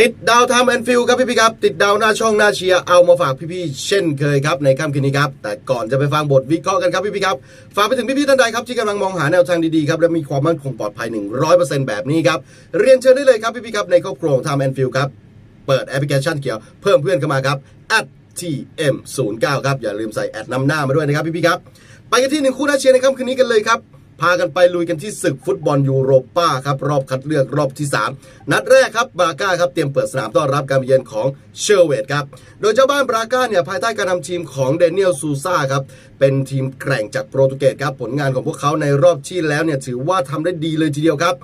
ติดดาวทามแอนฟิลครับพี่ๆครับ ติดดาวหน้าช่องหน้าเชียร์เอามาฝากพี่ๆเช่นเคยครับในค่ำคืนนี้ครับ แต่ก่อนจะไปฟังบทวิเคราะห์กันครับพี่ๆครับ ฝากไปถึงพี่ๆท่านใดครับที่กำลังมองหาแนวทางดีๆครับและมีความมั่นคงปลอดภัย 100%แบบนี้ครับ เรียนเชิญได้เลยครับพี่ๆครับในครอบครัวทามแอนฟิลครับ เปิดแอปพลิเคชันเกี่ยวเพิ่มเพื่อนเข้ามาครับ @tm09 ครับอย่าลืมใส่แอดนำหน้ามาด้วยนะครับพี่ๆครับไปกันที่หนึ่งคู่หน่าเชียร์ในค่ำคืนนี้กันเลยครับ พากันไปลุยกันที่ศึกฟุตบอลยูโรป้าครับรอบคัดเลือกรอบที่ 3 นัดแรกครับบราก้าครับเตรียมเปิดสนามต้อนรับการเยือนของเชอร์เวตครับโดยเจ้าบ้านบราก้าเนี่ยภายใต้การนำทีมของเดนิเอลซูซาครับเป็นทีมแกร่งจากโปรตุเกสครับผลงานของพวกเขาในรอบที่แล้วเนี่ยถือว่าทำได้ดีเลยทีเดียวครับ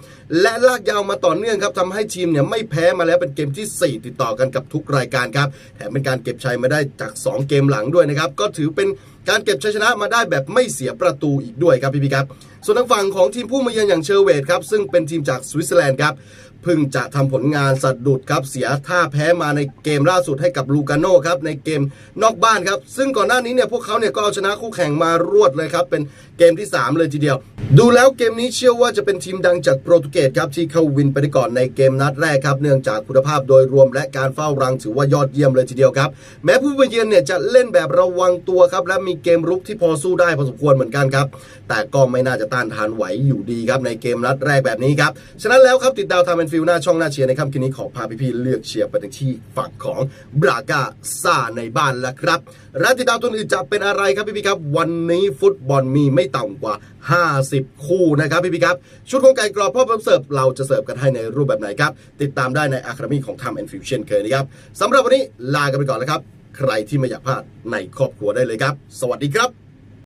และลากยาวมาต่อเนื่องครับทำให้ทีมเนี่ยไม่แพ้มาแล้วเป็นเกมที่ 4 ติดต่อกันกับทุกรายการครับแถมเป็นการเก็บชัยมาได้จาก 2 เกมหลังด้วยนะครับก็ถือเป็นการเก็บชัยชนะมาได้แบบไม่เสียประตูอีกด้วยครับพี่พี่ครับ ส่วนทางฝั่งของทีมผู้มาเยือนอย่างเชอร์เวตครับซึ่งเป็นทีมจากสวิตเซอร์แลนด์ครับเพิ่งจะทำผลงานสะดุดครับเสียท่าแพ้มาในเกมล่าสุดให้กับลูกาโน่ครับในเกมนอกบ้านครับซึ่งก่อนหน้านี้เนี่ยพวกเขาเนี่ยก็เอาชนะคู่แข่งมารวดเลยครับเป็นเกมที่ 3 เลยทีเดียว ดูแล้วเกมนี้เชื่อว่าจะเป็นทีมดังจากโปรตุเกสครับที่เข้าวินไปได้ก่อนในเกมนัดแรกครับ เนื่องจากคุณภาพโดยรวมและการเฝ้ารังถือว่ายอดเยี่ยมเลยทีเดียวครับ แม้ผู้มาเยือนเนี่ยจะเล่นแบบระวังตัวครับ และมีเกมรุกที่พอสู้ได้พอสมควรเหมือนกันครับ แต่ก็ไม่น่าจะต้านทานไหวอยู่ดีครับในเกมนัดแรกแบบนี้ครับฉะนั้นแล้วครับติดดาวทำเป็นฟิลหน้าช่องหน้าเชียร์ในค่ำคืนนี้ขอพาพี่ๆเลือกเชียร์ไปที่ฝั่งของบรากาซาในบ้านแล้วครับและติดดาวตัวอื่นจะเป็นอะไรครับพี่ๆครับ วันนี้ฟุตบอลมีไม่ต่ำกว่า 50 คู่นะครับพี่พี่ครับ ชุดของไก่กรอบพ่อพร้อมเสิร์ฟเราจะเสิร์ฟกันให้ในรูปแบบไหนครับ ติดตามได้ในอะคาเดมีของทำแอนฟิวเช่นเคยนะครับสำหรับวันนี้ลากันไปก่อนแล้วครับ ใครที่ไม่อยากพลาดในครอบครัวได้เลยครับ สวัสดีครับ